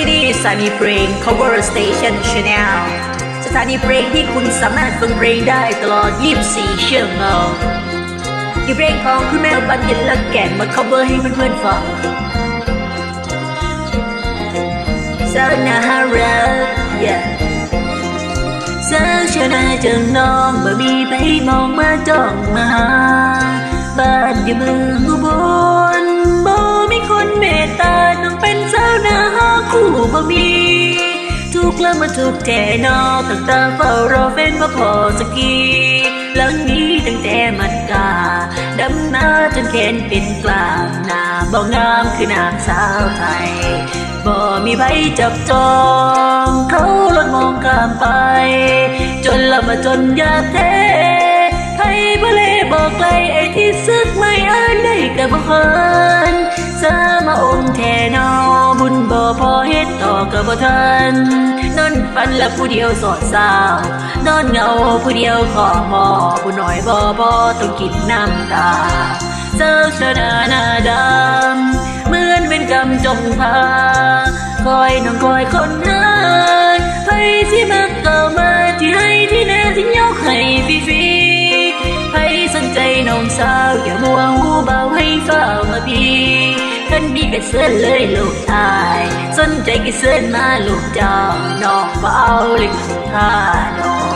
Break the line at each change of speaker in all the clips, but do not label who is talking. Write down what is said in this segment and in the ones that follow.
ที่นี่สถานีเพลง cover station channel สถานีเพลงที่คุณสามารถฟังเพลงได้ตลอด 24 ชั่วโมงที่เพลงของคุณแม่บันยินและแก่นมา cover ให้เพื่อนๆฟังสาวนาฮารัก yeah สาวชนะจังน้องบ่มีไปมองมาจ้องมาหาบ้านอยู่เมืองอุบล บ่มี ทุกข์แล้วมาทุกแท่นอตั้งตาเฝ้ารอเฟ้นมาพอสักทีหลังนี้ตั้งแต่มันกาดำนาจนแขนเป็นกลางหน้าบ่งามคือนางสาวไทยบ่มีใบจับจองเขาลดมองข้ามไป จนละมาจนยากแท้ไทยบ่เลบอกไกลไอ้ที่ซึกไม่อ่านได้กับบ่เฮิน พอเฮ็ดต่อกับบ่ทันนอนฝันละผู้เดียวสอดสาวนอนเหงาผู้เดียวขอหมอผู้น้อยบ่พอต้องกินน้ำตาเจ้าชนะหนาดำเหมือนเป็นกำจงพาคอยน้องคอยคนหาไปที่มักก็มาที่ให้ที่แน่ที่ยกให้ฟรี มีกันเสื้อเลยลูกชาย สนใจกันเสื้อมาลูกจองน้องเบาเลยข้าน้อง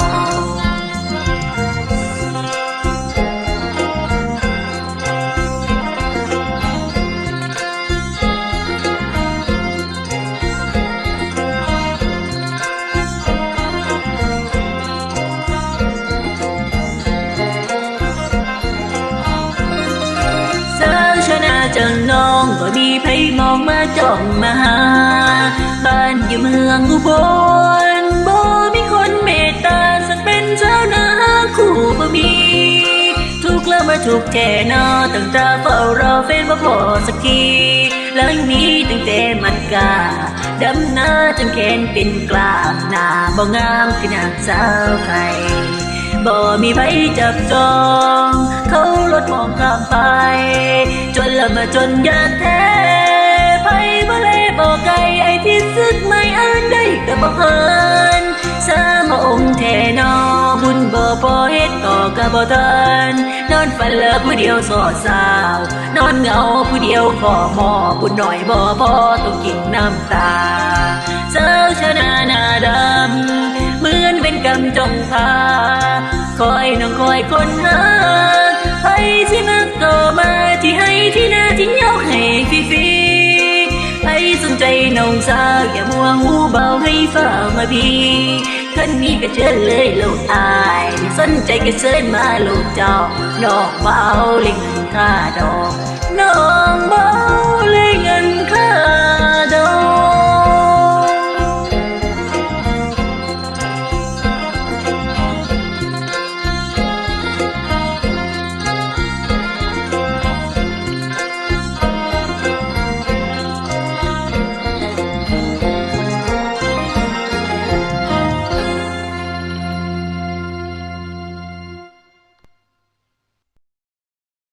ชนะน้องก็มีไผมองมาจ้องมาหา บ้านอยู่เมืองอุบลบ่มีคนเมตตาสักเป็นเจ้านาคู่บ่มี ทุกแล้วมาถูกแท่นอตั้งตาเฝ้ารอเฟ้นมาพอสักทีหลังนี้ตั้งแต่มันกาดำนาจนแขนเป็นกลามหน้าบ่งามคือนางสาวไทยบ่มีใครจับจอง เขาลดมองข้ามไป มาจนยากแท้ไผบ่เลยบอกไกลไอ้ที่ซึกไม่อ่านได้ก็บ่เฮินสามองค์แท่นอบุญบ่พอเฮ็ดต่อก็บ่ทันนอนฝันเลิกผู้เดียวสอสาว นอนเหงาผู้เดียวขอหมอผู้น้อยบ่พอต้องกินน้ำตาสาชนะหน้าดำเหมือนเป็นกำจงพาคอยน้องคอยคนหา สนใจน้องสาวอย่ามัวหูเบาให้ฝ้ามาบีคันนี้ก็